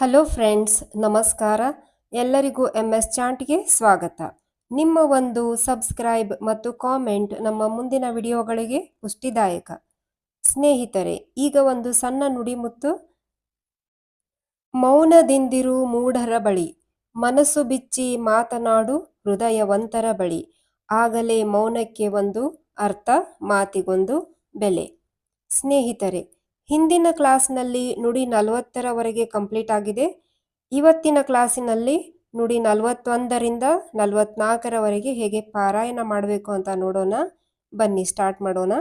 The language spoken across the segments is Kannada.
ಹಲೋ ಫ್ರೆಂಡ್ಸ್ ನಮಸ್ಕಾರ. ಎಲ್ಲರಿಗೂ ಎಂ ಎಸ್ ಚಾಂಟ್ಗೆ ಸ್ವಾಗತ. ನಿಮ್ಮ ಒಂದು ಸಬ್ಸ್ಕ್ರೈಬ್ ಮತ್ತು ಕಾಮೆಂಟ್ ನಮ್ಮ ಮುಂದಿನ ವಿಡಿಯೋಗಳಿಗೆ ಪುಷ್ಟಿದಾಯಕ. ಸ್ನೇಹಿತರೆ, ಈಗ ಒಂದು ಸಣ್ಣ ನುಡಿಮುತ್ತು ಮೌನದಿಂದಿರು ಮೂಢರ ಬಳಿ. ಮನಸ್ಸು ಬಿಚ್ಚಿ ಮಾತನಾಡು ಹೃದಯವಂತರ ಬಳಿ. ಆಗಲೇ ಮೌನಕ್ಕೆ ಒಂದು ಅರ್ಥ, ಮಾತಿಗೊಂದು ಬೆಲೆ. ಸ್ನೇಹಿತರೆ ಹಿಂದಿನ ಕ್ಲಾಸ್ನಲ್ಲಿ ನುಡಿ ನಲವತ್ತರವರೆಗೆ ಕಂಪ್ಲೀಟ್ ಆಗಿದೆ. ಇವತ್ತಿನ ಕ್ಲಾಸಿನಲ್ಲಿ ನುಡಿ ನಲವತ್ತೊಂದರಿಂದ ನಲವತ್ನಾಲ್ಕರವರೆಗೆ ಹೇಗೆ ಪಾರಾಯಣ ಮಾಡಬೇಕು ಅಂತ ನೋಡೋಣ. ಬನ್ನಿ, ಸ್ಟಾರ್ಟ್ ಮಾಡೋಣ.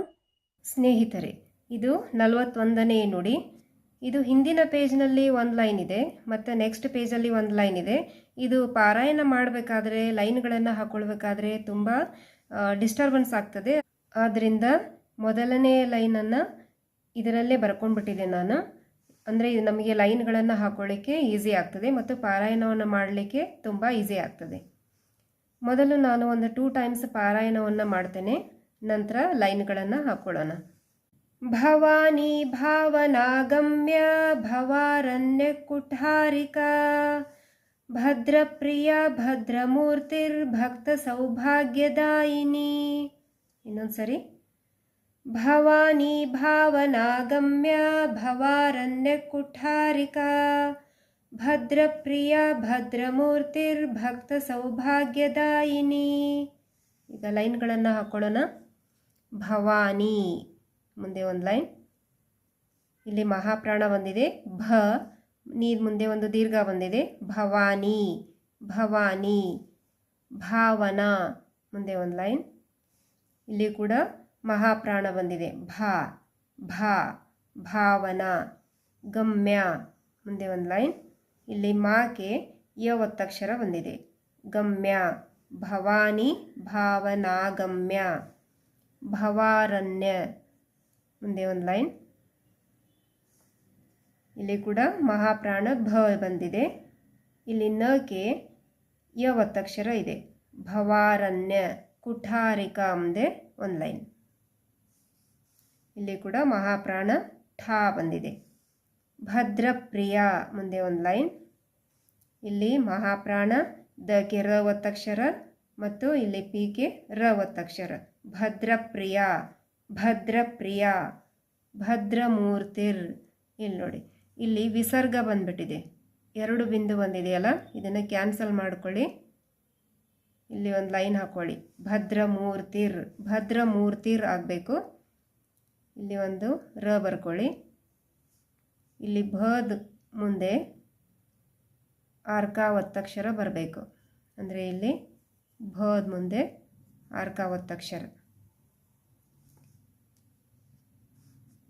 ಸ್ನೇಹಿತರೆ, ಇದು ನಲವತ್ತೊಂದನೇ ನುಡಿ. ಇದು ಹಿಂದಿನ ಪೇಜ್ನಲ್ಲಿ ಒಂದು ಲೈನ್ ಇದೆ, ಮತ್ತು ನೆಕ್ಸ್ಟ್ ಪೇಜಲ್ಲಿ ಒಂದು ಲೈನ್ ಇದೆ. ಇದು ಪಾರಾಯಣ ಮಾಡಬೇಕಾದ್ರೆ, ಲೈನ್ಗಳನ್ನು ಹಾಕ್ಕೊಳ್ಬೇಕಾದ್ರೆ ತುಂಬ ಡಿಸ್ಟರ್ಬೆನ್ಸ್ ಆಗ್ತದೆ. ಆದ್ದರಿಂದ ಮೊದಲನೇ ಲೈನನ್ನು ಇದರಲ್ಲೇ ಬರ್ಕೊಂಡ್ಬಿಟ್ಟಿದೆ ನಾನು. ಅಂದರೆ ಇದು ನಮಗೆ ಲೈನ್ಗಳನ್ನು ಹಾಕೊಳ್ಳಿಕ್ಕೆ ಈಸಿ ಆಗ್ತದೆ ಮತ್ತು ಪಾರಾಯಣವನ್ನು ಮಾಡಲಿಕ್ಕೆ ತುಂಬ ಈಸಿ ಆಗ್ತದೆ. ಮೊದಲು ನಾನು ಒಂದು ಟೂ ಟೈಮ್ಸ್ ಪಾರಾಯಣವನ್ನು ಮಾಡ್ತೇನೆ. ನಂತರ ಲೈನ್ಗಳನ್ನು ಹಾಕೊಳ್ಳೋಣ. ಭವಾನಿ ಭಾವನಾಗಮ್ಯ ಭವಾರಣ್ಯ ಕುಠಾರಿಕಾ ಭದ್ರಪ್ರಿಯ ಭದ್ರಮೂರ್ತಿರ್ಭಕ್ತ ಸೌಭಾಗ್ಯದಾಯಿನಿ. ಇನ್ನೊಂದ್ಸರಿ. ಭವಾನಿ ಭಾವನಾಗಮ್ಯ ಭವಾರಣ್ಯ ಕುಠಾರಿಕಾ ಭದ್ರಪ್ರಿಯ ಭದ್ರಮೂರ್ತಿರ್ಭಕ್ತ ಸೌಭಾಗ್ಯದಾಯಿನಿ ಈಗ ಲೈನ್ಗಳನ್ನು ಹಾಕೊಳ್ಳೋಣ. ಭವಾನಿ, ಮುಂದೆ ಒಂದು ಲೈನ್. ಇಲ್ಲಿ ಮಹಾಪ್ರಾಣ ಬಂದಿದೆ. ಭ, ನೀರು ಮುಂದೆ ಒಂದು ದೀರ್ಘ ಬಂದಿದೆ. ಭವಾನಿ ಭವಾನಿ, ಭಾವನಾ, ಮುಂದೆ ಒಂದು ಲೈನ್. ಇಲ್ಲಿ ಕೂಡ ಮಹಾಪ್ರಾಣ ಬಂದಿದೆ. ಭಾ ಭಾ, ಭಾವನಾ, ಗಮ್ಯ. ಮುಂದೆ ಒಂದು ಲೈನ್. ಇಲ್ಲಿ ಮಾಕೆ ಯ ಒತ್ತಕ್ಷರ ಬಂದಿದೆ. ಗಮ್ಯ, ಭವಾನಿ, ಭಾವನಾಗಮ್ಯ. ಭವಾರಣ್ಯ. ಮುಂದೆ ಒಂದು ಲೈನ್. ಇಲ್ಲಿ ಕೂಡ ಮಹಾಪ್ರಾಣ ಭ ಬಂದಿದೆ. ಇಲ್ಲಿ ನಕೆ ಯ ಒತ್ತಕ್ಷರ ಇದೆ. ಭವಾರಣ್ಯ, ಕುಠಾರಿಕಾ ಮುಂದೆ ಒಂದು ಲೈನ್. ಇಲ್ಲಿ ಕೂಡ ಮಹಾಪ್ರಾಣ ಠಾ ಬಂದಿದೆ. ಭದ್ರಪ್ರಿಯ ಮುಂದೆ ಒಂದು ಲೈನ್. ಇಲ್ಲಿ ಮಹಾಪ್ರಾಣ, ದ ಕೆ ರ ಒತ್ತಕ್ಷರ ಮತ್ತು ಇಲ್ಲಿ ಪಿ ಕೆ ರ ಒತ್ತಕ್ಷರ ಭದ್ರಪ್ರಿಯ ಭದ್ರಪ್ರಿಯ, ಭದ್ರಮೂರ್ತಿರ್. ಇಲ್ಲಿ ನೋಡಿ, ಇಲ್ಲಿ ವಿಸರ್ಗ ಬಂದ್ಬಿಟ್ಟಿದೆ. ಎರಡು ಬಿಂದು ಬಂದಿದೆಯಲ್ಲ, ಇದನ್ನು ಕ್ಯಾನ್ಸಲ್ ಮಾಡ್ಕೊಳ್ಳಿ. ಇಲ್ಲಿ ಒಂದು ಲೈನ್ ಹಾಕ್ಕೊಳ್ಳಿ ಭದ್ರಮೂರ್ತಿರ್ ಭದ್ರಮೂರ್ತಿರ್ ಆಗಬೇಕು. ಇಲ್ಲಿ ಒಂದು ರ ಬರ್ಕೊಳ್ಳಿ. ಇಲ್ಲಿ ಭದ್ ಮುಂದೆ ಆರ್ಕ ಒತ್ತಕ್ಷರ ಬರಬೇಕು. ಅಂದರೆ ಇಲ್ಲಿ ಭದ್ ಮುಂದೆ ಆರ್ಕ ಒತ್ತಕ್ಷರ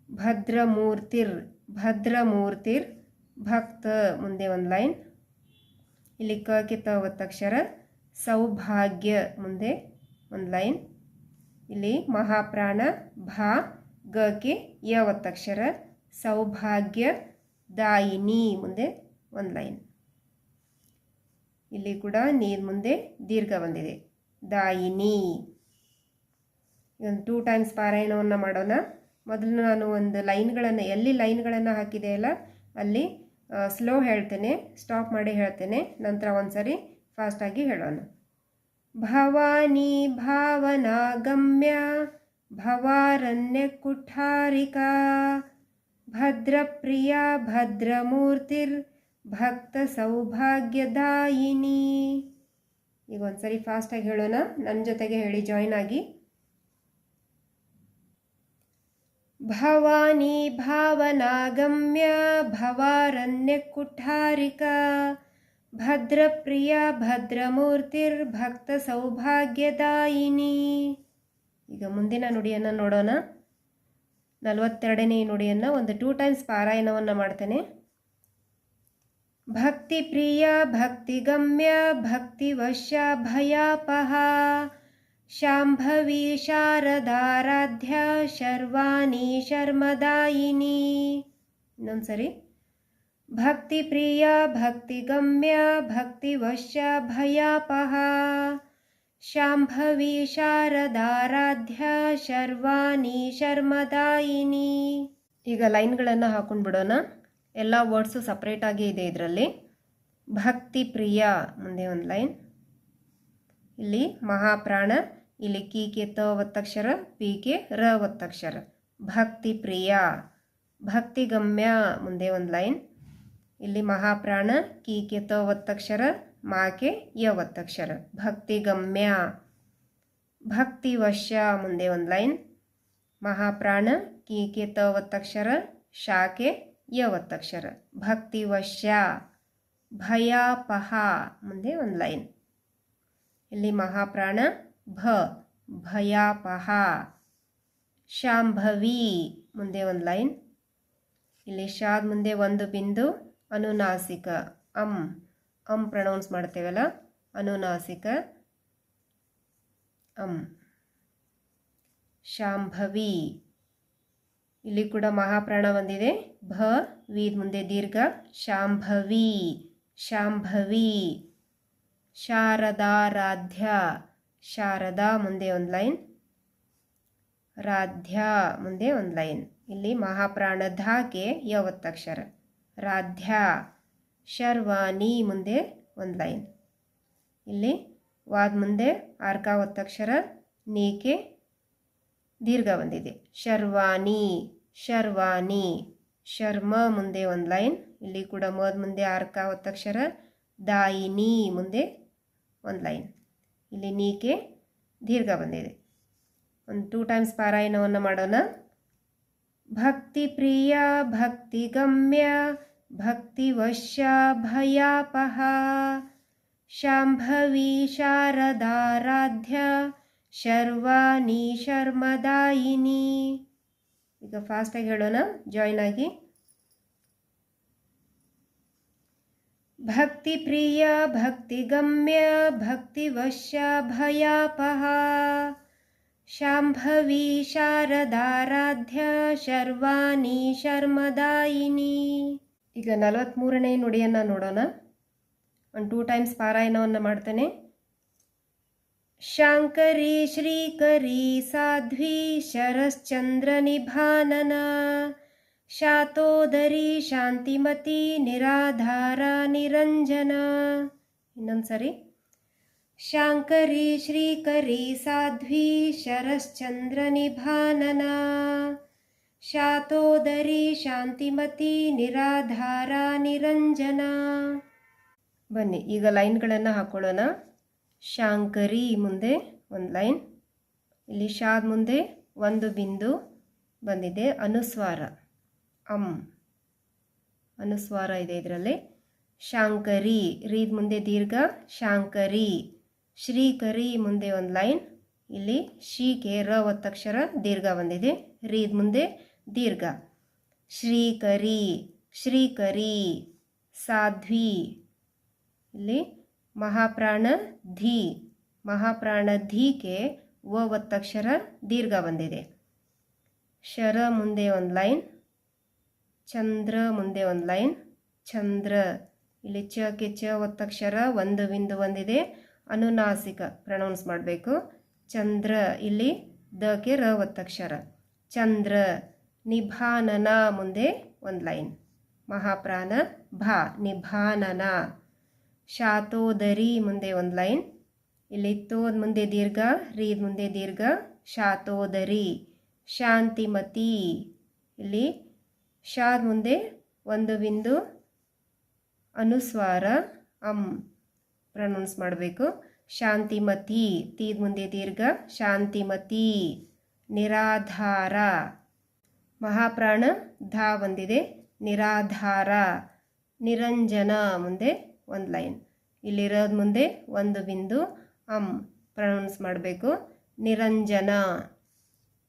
ಭದ್ರಮೂರ್ತಿರ್ ಭದ್ರಮೂರ್ತಿರ್ ಭಕ್ತ ಮುಂದೆ ಒಂದು ಲೈನ್. ಇಲ್ಲಿ ಕಕ್ಕೆ ತ ಒತ್ತಕ್ಷರ ಸೌಭಾಗ್ಯ ಮುಂದೆ ಒಂದು ಲೈನ್. ಇಲ್ಲಿ ಮಹಾಪ್ರಾಣ, ಭಾ ಗಕ್ಕೆ ಯ ಒತ್ತಕ್ಷರ ಸೌಭಾಗ್ಯ ದಾಯಿನಿ ಮುಂದೆ ಒಂದು ಲೈನ್. ಇಲ್ಲಿ ಕೂಡ ನೀರು ಮುಂದೆ ದೀರ್ಘ ಬಂದಿದೆ. ದಾಯಿನಿ. ಒಂದು ಟೂ ಟೈಮ್ಸ್ ಪಾರಾಯಣವನ್ನು ಮಾಡೋಣ. ಮೊದಲು ನಾನು ಒಂದು ಲೈನ್ಗಳನ್ನು, ಎಲ್ಲಿ ಲೈನ್ಗಳನ್ನು ಹಾಕಿದೆಯಲ್ಲ ಅಲ್ಲಿ ಸ್ಲೋ ಹೇಳ್ತೇನೆ ಸ್ಟಾಪ್ ಮಾಡಿ ಹೇಳ್ತೇನೆ, ನಂತರ ಒಂದು ಸರಿ ಫಾಸ್ಟಾಗಿ ಹೇಳೋಣ. ಭವಾನಿ ಭಾವನಾಗಮ್ಯ ಭವಾರಣ್ಯ ಕುಠಾರಿಕಾ ಭದ್ರಪ್ರಿಯ ಭದ್ರಮೂರ್ತಿರ್ ಭಕ್ತ ಸೌಭಾಗ್ಯದಾಯಿನಿ ಈಗ ಒಂದ್ಸರಿ ಫಾಸ್ಟಾಗಿ ಹೇಳೋಣ. ನನ್ನ ಜೊತೆಗೆ ಹೇಳಿ ಜಾಯ್ನ್ ಆಗಿ. ಭವಾನಿ ಭಾವನಾಗಮ್ಯ ಭವಾರಣ್ಯ ಕುಠಾರಿಕಾ ಭದ್ರಪ್ರಿಯ ಭದ್ರಮೂರ್ತಿರ್ ಭಕ್ತ ಸೌಭಾಗ್ಯದಾಯಿನಿ ಈಗ ಮುಂದಿನ ನುಡಿಯನ್ನು ನೋಡೋಣ. ನಲವತ್ತೆರಡನೇ ನುಡಿಯನ್ನು ಒಂದು ಟೂ ಟೈಮ್ಸ್ ಪಾರಾಯಣವನ್ನು ಮಾಡ್ತೇನೆ. ಭಕ್ತಿ ಪ್ರಿಯ ಭಕ್ತಿಗಮ್ಯ ಭಕ್ತಿವಶ್ಯ ಭಯಾಪಹ ಶಾಂಭವಿ, ಶಾರದಾರಾಧ್ಯ, ಶರ್ವಾಣಿ, ಶರ್ಮದಾಯಿನಿ. ಇನ್ನೊಂದ್ಸರಿ. ಭಕ್ತಿ ಪ್ರಿಯ ಭಕ್ತಿಗಮ್ಯ ಭಕ್ತಿವಶ್ಯ ಭಯಾಪಹ ಶಾಂಭವಿ ಶಾರದಾರಾಧ್ಯ ಶರ್ವಾನಿ ಶರ್ಮದಾಯಿನಿ ಈಗ ಲೈನ್ಗಳನ್ನು ಹಾಕೊಂಡು ಬಿಡೋಣ. ಎಲ್ಲ ವರ್ಡ್ಸು ಸಪ್ರೇಟಾಗಿ ಇದೆ ಇದರಲ್ಲಿ. ಭಕ್ತಿ ಪ್ರಿಯ ಮುಂದೆ ಒಂದು ಲೈನ್. ಇಲ್ಲಿ ಮಹಾಪ್ರಾಣ, ಇಲ್ಲಿ ಕೀಕೆ ತ ಒತ್ತಕ್ಷರ ಪಿ ಕೆ ರ ಒತ್ತಕ್ಷರ ಭಕ್ತಿ ಪ್ರಿಯ, ಭಕ್ತಿಗಮ್ಯ ಮುಂದೆ ಒಂದು ಲೈನ್. ಇಲ್ಲಿ ಮಹಾಪ್ರಾಣ ಕೀಕೆ ತ ಒತ್ತಕ್ಷರ ಮಾಕೆ ಯ ಒತ್ತಕ್ಷರ ಭಕ್ತಿ ವಶ್ಯ. ಮುಂದೆ ಒಂದು ಲೈನ್. ಮಹಾಪ್ರಾಣ ಕೀಕೆ ತ ಒತ್ತಕ್ಷರ ಶಾಕೆ ಯ ಒತ್ತಕ್ಷರ ಭಕ್ತಿವಶ್ಯ ಭಯಾಪಹ ಮುಂದೆ ಒಂದು ಲೈನ್. ಇಲ್ಲಿ ಮಹಾಪ್ರಾಣ ಭ. ಭಯಾಪಹ ಶಾಂಭವಿ. ಮುಂದೆ ಒಂದು ಲೈನ್. ಇಲ್ಲಿ ಶಾದ್ ಮುಂದೆ ಒಂದು ಬಿಂದು. ಅನುನಾಸಿಕ. ಅಂ. ಅಂ ಪ್ರನೌನ್ಸ್ ಮಾಡ್ತೇವಲ್ಲ, ಅನುನಾಸಿಕ. ಅಂ. ಶಾಂಭವಿ. ಇಲ್ಲಿ ಕೂಡ ಮಹಾಪ್ರಾಣ ಒಂದಿದೆ ಭ ವಿ ಮುಂದೆ ದೀರ್ಘ. ಶಾಂಭವಿ. ಶಾಂಭವಿ. ಶಾರದಾರಾಧ್ಯ. ಶಾರದಾ ಮುಂದೆ ಒಂದು ಲೈನ್. ರಾಧ್ಯ ಮುಂದೆ ಒಂದು ಲೈನ್. ಇಲ್ಲಿ ಮಹಾಪ್ರಾಣ ಧಾಕೆ ಯ ಒತ್ತಕ್ಷರ ರಾಧ್ಯ. ಶರ್ವಾನಿ ಮುಂದೆ ಒಂದು ಲೈನ್. ಇಲ್ಲಿ ವಾದ್ ಮುಂದೆ ಆರ್ಕ ಒತ್ತಕ್ಷರ ನೀಕೆ ದೀರ್ಘ ಬಂದಿದೆ. ಶರ್ವಾನಿ ಶರ್ವಾನಿ ಶರ್ಮ ಮುಂದೆ ಒಂದು ಲೈನ್. ಇಲ್ಲಿ ಕೂಡ ಮದ್ ಮುಂದೆ ಆರ್ಕ ಒತ್ತಕ್ಷರ ದಾಯಿನಿ ಮುಂದೆ ಒಂದು ಲೈನ್. ಇಲ್ಲಿ ನೀಕೆ ದೀರ್ಘ ಬಂದಿದೆ. ಒಂದು ಟೂ ಟೈಮ್ಸ್ ಪಾರಾಯಣವನ್ನು ಮಾಡೋಣ. ಭಕ್ತಿ ಪ್ರಿಯ, ಭಕ್ತಿ ಗಮ್ಯ ಭಕ್ತಿ ವಶ್ಯ ಭಯಾಪಹ ಶಾಂಭವಿ ಶಾರದಾರಾಧ್ಯ ಶರ್ವಾನಿ ಶರ್ಮದಾಯಿನಿ ಈಗ ಫಾಸ್ಟಾಗಿ ಹೇಳೋಣ ಜಾಯ್ನ್ ಆಗಿ. ಭಕ್ತಿ ಪ್ರಿಯ ಭಕ್ತಿ ಗಮ್ಯ ಭಕ್ತಿ ವಶ್ಯ ಭಯಾಪಹ ಶಾಂಭವಿ ಶಾರದಾರಾಧ್ಯ ಶರ್ವಾನಿ ಶರ್ಮದಾಯಿನಿ। ಈಗ ನಲವತ್ತ್ಮೂರನೇ ನುಡಿಯನ್ನು ನೋಡೋಣ. ಒಂದು ಟೂ ಟೈಮ್ಸ್ ಪಾರಾಯಣವನ್ನು ಮಾಡ್ತೇನೆ. ಶಾಂಕರಿ, ಶ್ರೀಕರಿ, ಸಾಧ್ವಿ, ಶರಶ್ಚಂದ್ರ ನಿಭಾನನ, ಶಾತೋದರಿ, ಶಾಂತಿಮತಿ, ನಿರಾಧಾರ, ನಿರಂಜನ. ಇನ್ನೊಂದ್ಸರಿ ಶಾಂಕರಿ, ಶ್ರೀಕರಿ, ಸಾಧ್ವಿ, ಶರಶ್ಚಂದ್ರ ನಿಭಾನನ. ಶಾತೋದರಿ ಶಾಂತಿಮತಿ ನಿರಾಧಾರ ನಿರಂಜನ. ಬನ್ನಿ, ಈಗ ಲೈನ್ಗಳನ್ನು ಹಾಕೊಳ್ಳೋಣ. ಶಾಂಕರಿ ಮುಂದೆ ಒಂದು ಲೈನ್, ಇಲ್ಲಿ ಶಾದ್ ಮುಂದೆ ಒಂದು ಬಿಂದು ಬಂದಿದೆ, ಅನುಸ್ವಾರ. ಅಂ, ಅನುಸ್ವಾರ ಇದೆ ಇದರಲ್ಲಿ. ಶಾಂಕರಿ, ರೀದ್ ಮುಂದೆ ದೀರ್ಘ, ಶಾಂಕರಿ. ಶ್ರೀಕರಿ ಮುಂದೆ ಒಂದು ಲೈನ್, ಇಲ್ಲಿ ಶೀಕೆ ರ ಒತ್ತಕ್ಷರ ದೀರ್ಘ ಬಂದಿದೆ, ರೀದ್ ಮುಂದೆ ದೀರ್ಘ. ಶ್ರೀಕರಿ ಶ್ರೀಕರಿ, ಸಾಧ್ವಿ. ಇಲ್ಲಿ ಮಹಾಪ್ರಾಣ ಧೀ. ಮಹಾಪ್ರಾಣ ಧೀಕೆ ವ ಒತ್ತಕ್ಷರ ದೀರ್ಘ ಬಂದಿದೆ. ಶರ ಮುಂದೆ ಒಂದು ಲೈನ್, ಚಂದ್ರ ಮುಂದೆ ಒಂದು ಲೈನ್, ಚಂದ್ರ. ಇಲ್ಲಿ ಚ ಕೆ ಚ ಒತ್ತಕ್ಷರ ಒಂದು ಬಿಂದು ಬಂದಿದೆ. ಅನುನಾಸಿಕ ಪ್ರನೌನ್ಸ್ ಮಾಡಬೇಕು. ಚಂದ್ರ, ಇಲ್ಲಿ ದ ಕೆ ರ ಒತ್ತಕ್ಷರ ಚಂದ್ರ. ನಿಭಾನನ ಮುಂದೆ ಒಂದು ಲೈನ್. ಮಹಾಪ್ರಾಣ ಭಾ, ನಿಭಾನನ. ಶಾತೋದರಿ ಮುಂದೆ ಒಂದು ಲೈನ್. ಇಲ್ಲಿ ತೋದ್ ಮುಂದೆ ದೀರ್ಘ, ರೀದ್ ಮುಂದೆ ದೀರ್ಘ, ಶಾತೋದರಿ. ಶಾಂತಿಮತಿ. ಇಲ್ಲಿ ಶಾದ್ ಮುಂದೆ ಒಂದು ಬಿಂದು, ಅನುಸ್ವಾರ, ಅಂ ಪ್ರನೌನ್ಸ್ ಮಾಡಬೇಕು. ಶಾಂತಿಮತಿ, ತೀದ್ ಮುಂದೆ ದೀರ್ಘ, ಶಾಂತಿಮತಿ. ನಿರಾಧಾರ. ಮಹಾಪ್ರಾಣ ಧಾ ಬಂದಿದೆ ನಿರಾಧಾರ. ನಿರಂಜನ ಮುಂದೆ ಒಂದು ಲೈನ್. ಇಲ್ಲಿರೋದು ಮುಂದೆ ಒಂದು ಬಿಂದು ಅಂ ಪ್ರೊನೌನ್ಸ್ ಮಾಡಬೇಕು. ನಿರಂಜನ.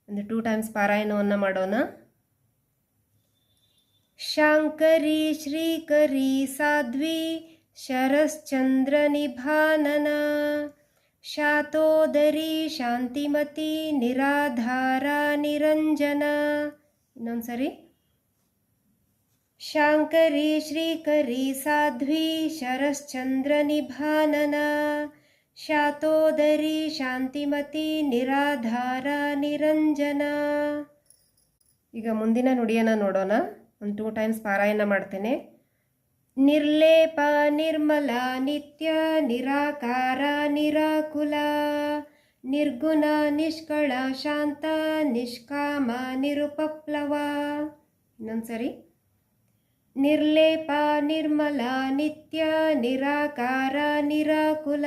ಒಂದು ಟೂ ಟೈಮ್ಸ್ ಪಾರಾಯಣವನ್ನು ಮಾಡೋಣ. ಶಾಂಕರಿ, ಶ್ರೀಕರಿ, ಸಾಧ್ವಿ, ಶರಶ್ಚಂದ್ರ ನಿಭಾನನ. ಶಾತೋದರಿ, ಶಾಂತಿಮತಿ, ನಿರಾಧಾರ, ನಿರಂಜನ. ಇನ್ನೊಂದ್ಸರಿ. ಶಾಂಕರಿ ಶ್ರೀಕರಿ ಸಾಧ್ವಿ ಶರಶ್ಚಂದ್ರ ನಿಭಾನನ ಶಾತೋದರಿ ಶಾಂತಿಮತಿ ನಿರಾಧಾರ ನಿರಂಜನ. ಈಗ ಮುಂದಿನ ನುಡಿಯನ್ನು ನೋಡೋಣ. ಒಂದು ಟೂ ಟೈಮ್ಸ್ ಪಾರಾಯಣ ಮಾಡ್ತೇನೆ. ನಿರ್ಲೇಪ, ನಿರ್ಮಲ, ನಿತ್ಯ, ನಿರಾಕಾರ, ನಿರಾಕುಲ. ನಿರ್ಗುಣ, ನಿಷ್ಕಳ, ಶಾಂತ, ನಿಷ್ಕಾಮ, ನಿರುಪಪ್ಲವ. ಇನ್ನೊಂದ್ಸರಿ. ನಿರ್ಲೇಪ, ನಿರ್ಮಲ, ನಿತ್ಯ, ನಿರಾಕಾರ, ನಿರಾಕುಲ.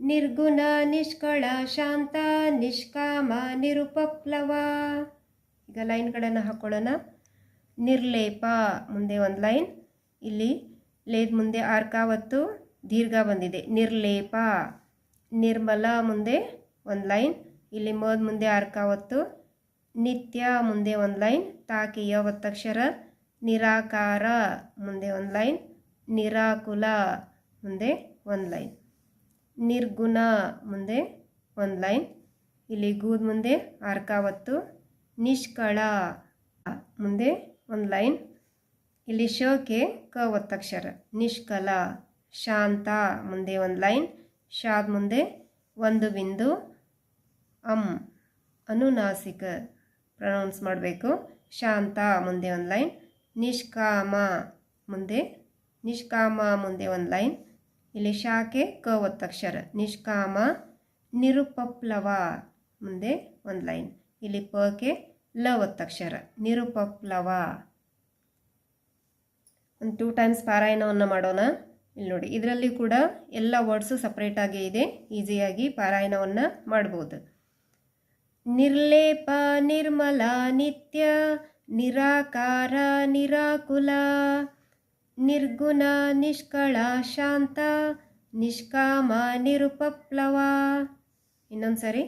ನಿರ್ಗುಣ, ನಿಷ್ಕಳ, ಶಾಂತ, ನಿಷ್ಕಾಮ, ನಿರುಪಪ್ಲವ. ಈಗ ಲೈನ್ಗಳನ್ನು ಹಾಕೊಳ್ಳೋಣ. ನಿರ್ಲೇಪ, ಮುಂದೆ ಒಂದು ಲೈನ್. ಇಲ್ಲಿ ಲೇದ್ ಮುಂದೆ ಆರ್ಕಾವತ್ತು, ದೀರ್ಘ ಬಂದಿದೆ. ನಿರ್ಲೇಪ. ನಿರ್ಮಲ ಮುಂದೆ ಒಂದು ಲೈನ್, ಇಲ್ಲಿ ಮದ್ ಮುಂದೆ ಆರ್ಕಾವತ್ತು ನಿತ್ಯ ಮುಂದೆ ಒಂದು ಲೈನ್, ತಾಕಿಯ ಒತ್ತಕ್ಷರ, ನಿರಾಕಾರ ಮುಂದೆ ಒಂದು ಲೈನ್, ನಿರಾಕುಲ ಮುಂದೆ ಒಂದು ಲೈನ್, ನಿರ್ಗುಣ ಮುಂದೆ ಒಂದು ಲೈನ್, ಇಲ್ಲಿ ಗೂದ್ ಮುಂದೆ ಆರ್ಕಾವತ್ತು ನಿಷ್ಕಳ ಮುಂದೆ ಒಂದು ಲೈನ್, ಇಲ್ಲಿ ಶೋಕೆ ಕ ಒತ್ತಕ್ಷರ, ನಿಷ್ಕಲ, ಶಾಂತ ಮುಂದೆ ಒಂದು ಲೈನ್ ಶಾದ್ ಮುಂದೆ ಒಂದು ಬಿಂದು ಅಂ ಅನುನಾಸಿಕ ಪ್ರನೌನ್ಸ್ ಮಾಡಬೇಕು. ಶಾಂತ ಮುಂದೆ ಒಂದು ಲೈನ್, ನಿಷ್ಕಾಮ ಮುಂದೆ ನಿಷ್ಕಾಮ ಮುಂದೆ ಒಂದು ಲೈನ್. ಇಲ್ಲಿ ಶಾಕೆ ಕ ಒತ್ತಕ್ಷರ ನಿಷ್ಕಾಮ ನಿರುಪಪ್ಲವ ಮುಂದೆ ಒಂದು ಲೈನ್. ಇಲ್ಲಿ ಪಕ್ಕೆ ಲ ಒತ್ತಕ್ಷರ ನಿರುಪಪ್ಲವ. ಒಂದು ಟೂ ಟೈಮ್ಸ್ ಪಾರಾಯಣವನ್ನು ಮಾಡೋಣ. ಇಲ್ಲಿ ನೋಡಿ, ಇದರಲ್ಲಿ ಕೂಡ ಎಲ್ಲ ವರ್ಡ್ಸು ಸಪ್ರೇಟಾಗೇ ಇದೆ. ಈಸಿಯಾಗಿ ಪಾರಾಯಣವನ್ನು ಮಾಡ್ಬೋದು. ನಿರ್ಲೇಪ, ನಿರ್ಮಲ, ನಿತ್ಯ, ನಿರಾಕಾರ, ನಿರಾಕುಲ, ನಿರ್ಗುಣ, ನಿಷ್ಕಳ, ಶಾಂತ, ನಿಷ್ಕಾಮ, ನಿರುಪಪ್ಲವ. ಇನ್ನೊಂದ್ಸರಿ.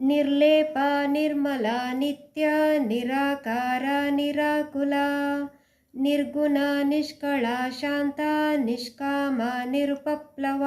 ನಿರ್ಲೇಪ, ನಿರ್ಮಲ, ನಿತ್ಯ, ನಿರಾಕಾರ, ನಿರಾಕುಲ. ನಿರ್ಗುಣ ನಿಷ್ಕಳ ಶಾಂತ ನಿಷ್ಕಾಮ ನಿರುಪಪ್ಲವ.